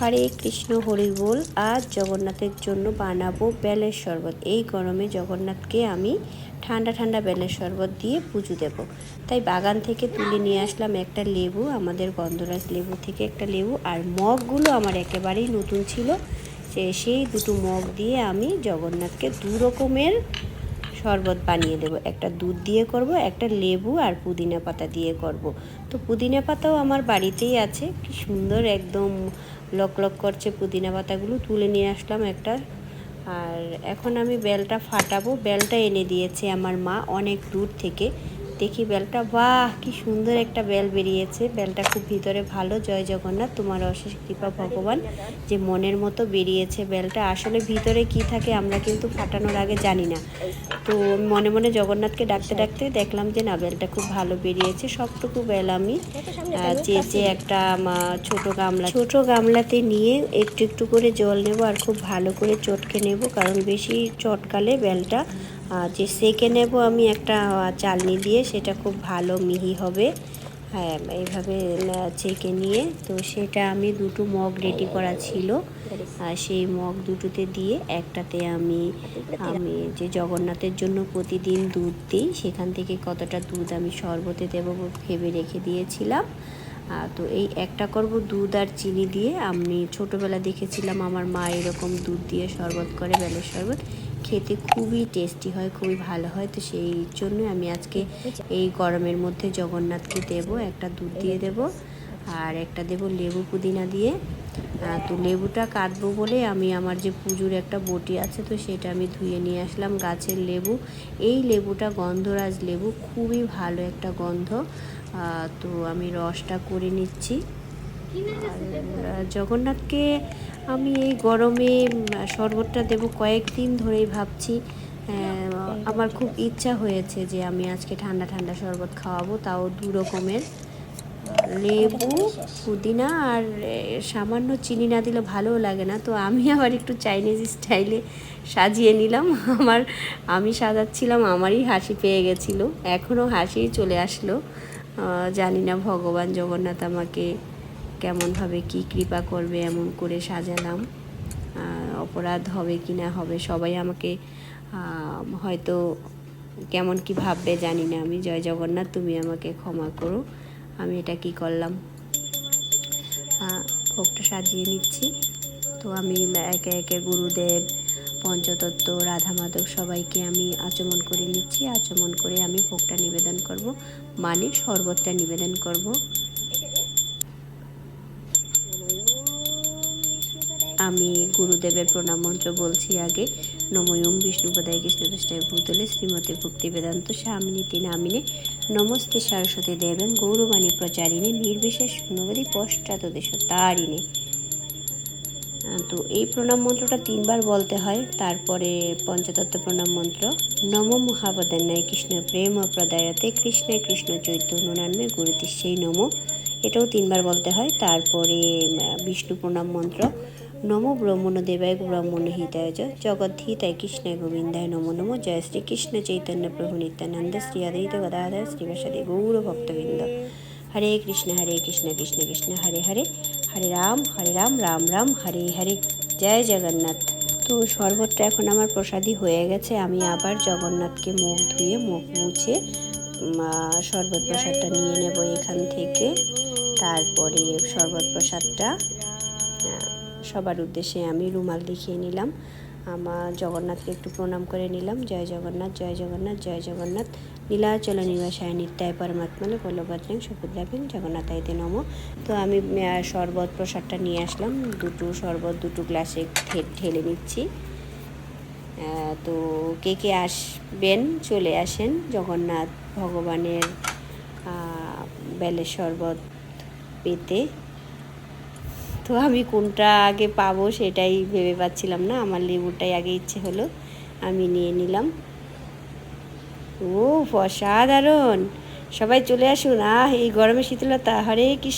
হরে কৃষ্ণ, হরি বল। আজ জগন্নাথের জন্য বানাবো বেলের শরবত। এই গরমে জগন্নাথকে আমি ঠান্ডা ঠান্ডা বেলের শরবত দিয়ে পুজো দেব। তাই বাগান থেকে তুলে নিয়ে আসলাম একটা লেবু, আমাদের গন্ধরাজ লেবু থেকে একটা লেবু। আর মগগুলো আমার একেবারেই নতুন ছিল। সেই দুটো মগ দিয়ে আমি জগন্নাথকে দু রকমের শরবত বানিয়ে দেব। একটা দুধ দিয়ে করব, একটা লেবু আর পুদিনা পাতা দিয়ে করব। তো পুদিনা পাতাও আমার বাড়িতেই আছে। কি সুন্দর একদম লক লক করছে পুদিনা পাতাগুলো। তুলে নিয়ে আসলাম একটা। আর এখন আমি বেলটা ফাটাবো। বেলটা এনে দিয়েছে আমার মা অনেক দূর থেকে। দেখি বেলটা বাহ কি সুন্দর একটা বেল বেরিয়েছে। বেলটা খুব ভিতরে ভালো জয় জগন্নাথ তোমার অশেষ কৃপা ভগবান যে মনের মতো বেরিয়েছে বেলটা। আসলে ভিতরে কি থাকে আমরা কিন্তু ফাটানোর আগে জানি না। তো মনে মনে জগন্নাথকে ডাকতে ডাকতে দেখলাম যে না বেলটা খুব ভালো বেরিয়েছে সবটুকু বেল আমি আহ, চেয়েছে একটা ছোট গামলা ছোট গামলাতে নিয়ে একটু একটু করে জল নেব আর খুব ভালো করে চটকে নেব কারণ বেশি চটকালে বেলটা যে সেকে নেব আমি একটা চালনি দিয়ে, সেটা খুব ভালো মিহি হবে। হ্যাঁ এইভাবে ছেঁকে নিয়ে, তো সেটা আমি দুটো মগ রেডি করা ছিল। আর সেই মগ দুটোতে দিয়ে একটাতে আমি আমি যে জগন্নাথের জন্য প্রতিদিন দুধ দিই, সেখান থেকে কতটা দুধ আমি শরবতে দেবো ভেবে রেখে দিয়েছিলাম। তো এই একটা করব দুধ আর চিনি দিয়ে। আমি ছোটোবেলা দেখেছিলাম আমার মা এরকম দুধ দিয়ে শরবত করে, বেলের শরবত। খেতে খুবই টেস্টি হয়, খুবই ভালো হয়, তো সেই জন্য আমি আজকে এই গরমের মধ্যে জগন্নাথকে দেব, একটা দুধ দিয়ে দেব আর একটা দেব লেবু পুদিনা দিয়ে। তো লেবুটা কাটবো বলে আমি আমার যে পুজোর একটা বটি আছে, তো সেটা আমি ধুয়ে নিয়ে আসলাম গাছের লেবু। এই লেবুটা গন্ধরাজ লেবু, খুবই ভালো একটা গন্ধ। তো আমি রসটা করে নিচ্ছি। জগন্নাথকে আমি এই গরমে শরবতটা দেব কয়েকদিন ধরেই ভাবছি। আমার খুব ইচ্ছা হয়েছে যে আমি আজকে ঠান্ডা ঠান্ডা শরবত খাওয়াবো, তাও দু রকমের। লেবু, পুদিনা আর সামান্য চিনি না দিলে ভালোও লাগে না। তো আমি আবার একটু চাইনিজ স্টাইলে সাজিয়ে নিলাম। আমার, আমি সাজাচ্ছিলাম, আমারই হাসি পেয়ে গেছিল। এখনও হাসি চলে আসলো। জানি না, ভগবান জগন্নাথ আমাকে কেমনভাবে কি কৃপা করবে, এমন করে সাজালাম। অপরাধ হবে কি না হবে, সবাই আমাকে হয়তো কেমন কি ভাববে জানি না আমি। জয় জগন্নাথ, তুমি আমাকে ক্ষমা করো, আমি এটা কি করলাম? ভোগটা সাজিয়ে নিচ্ছি। তো আমি একে একে গুরুদেব, পঞ্চতত্ত্ব রাধা মাধব সবাইকে আমি আচমন করে নিচ্ছি। আচমন করে আমি ভোগটা নিবেদন করব। মানে শরবতটা নিবেদন করব। আমি গুরুদেবের প্রণাম মন্ত্র বলছি আগে। নময়ম বিষ্ণুপদায় কৃষ্ণপৃষ্ঠায় ভূতলে শ্রীমতী ভক্তি বেদান্ত স্বামিনীতি নামিনে নমস্তে সরস্বতী দেবেন গৌরবাণী প্রচারিণী নির্বিশেষ গুণবতী পশ্চাৎ দেশ তারিণী তো এই প্রণাম মন্ত্রটা তিনবার বলতে হয়, তারপরে পঞ্চতত্ত্ব প্রণাম মন্ত্র, নম মহাবদান্যায় কৃষ্ণ প্রেম প্রদায়তে কৃষ্ণে কৃষ্ণ চৈতন্য নামে গুরুতিশ্বই নম। এটাও তিনবার বলতে হয়, তারপরে বিষ্ণু প্রণাম মন্ত্র নম ব্রহ্মণ দেবায় ব্রহ্মণ হিতায় জগদ্ধিতায় কৃষ্ণ গোবিন্দায় নমো নমো। জয় শ্রী কৃষ্ণ চৈতন্য প্রভু নিত্যানন্দ। শ্রী অদ্বৈত গদাধর শ্রীবাসাদি গৌর ভক্তবৃন্দ। হরে কৃষ্ণ হরে কৃষ্ণ কৃষ্ণ কৃষ্ণ। হরে হরে হরে রাম হরে রাম রাম রাম, হরে হরে। জয় জগন্নাথ। তো শরবতটা এখন আমার প্রসাদী হয়ে গেছে। আমি আবার জগন্নাথকে মুখ ধুয়ে, মুখ মুছে শরবত প্রসাদটা নিয়ে নেব এখান থেকে। তারপরে শরবত প্রসাদটা সবার উদ্দেশ্যে আমি রুমাল দেখিয়ে নিলাম। আমার জগন্নাথকে একটু প্রণাম করে নিলাম। জয় জগন্নাথ জয় জগন্নাথ জয় জগন্নাথ। নীলাচল নিবাসায় নিত্যায় পরমাত্মালে বল্লভদ্রাং সুভদ্রাভ্যাং জগন্নাথাইতে নম। তো আমি শরবত প্রসাদটা নিয়ে আসলাম। দুটো শরবত, দুটো গ্লাসে ঢেলে নিচ্ছি। তো কে কে আসবেন, চলে আসেন। জগন্নাথ ভগবানের বেলের শরবত পেতে। তো আমি কোনটা আগে পাবো সেটাই ভেবে পাচ্ছিলাম না। আমার লেবুটাই আগে ইচ্ছে হলো, আমি নিয়ে নিলাম। ও অসাধারণ! সবাই চলে আসুন। আহ, এই গরমে শীতলতা, হরে কৃষ্ণ।